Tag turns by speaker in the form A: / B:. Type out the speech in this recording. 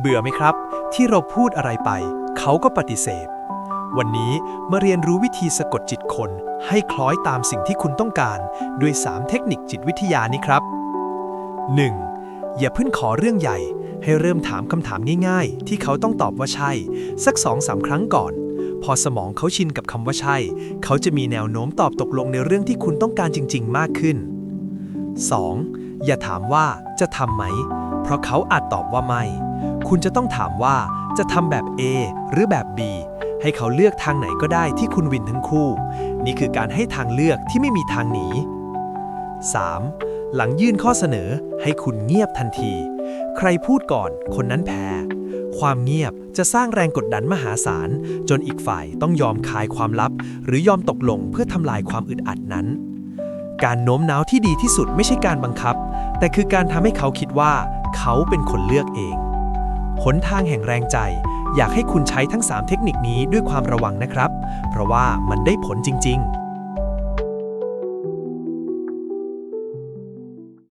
A: เบื่อไหมครับ ที่เราพูดอะไรไป เขาก็ปฏิเสธ วันนี้มาเรียนรู้วิธีสะกดจิตคน ให้คล้อยตามสิ่งที่คุณต้องการ ด้วย 3 เทคนิคจิตวิทยานี้ครับ 1. อย่าเพิ่งขอเรื่องใหญ่ ให้เริ่มถามคำถามง่ายๆ ที่เขาต้องตอบว่าใช่ สัก 2-3 ครั้งก่อน พอสมองเขาชินกับคำว่าใช่ เขาจะมีแนวโน้มตอบตกลงในเรื่องที่คุณต้องการจริง ๆ มากขึ้น 2. อย่าถามว่าจะทำไหม เพราะเขาอาจตอบว่าไม่ คุณจะต้องถามว่าจะทำแบบ A หรือแบบ B ให้เขาเลือกทางไหนก็ได้ที่คุณวินทั้งคู่ นี่คือการให้ทางเลือกที่ไม่มีทางหนี 3. หลังยื่นข้อเสนอให้คุณเงียบทันที ใครพูดก่อนคนนั้นแพ้ ความเงียบจะสร้างแรงกดดันมหาศาล จนอีกฝ่ายต้องยอมคายความลับ หรือยอมตกลงเพื่อทำลายความอึดอัดนั้น การโน้มน้าวที่ดีที่สุดไม่ใช่การบังคับ แต่คือการทำให้เขาคิดว่า เขาเป็นคนเลือกเอง หนทางแห่งแรงใจ อยากให้คุณใช้ทั้ง 3 เทคนิคนี้ด้วยความระวังนะครับ เพราะว่ามันได้ผลจริง ๆ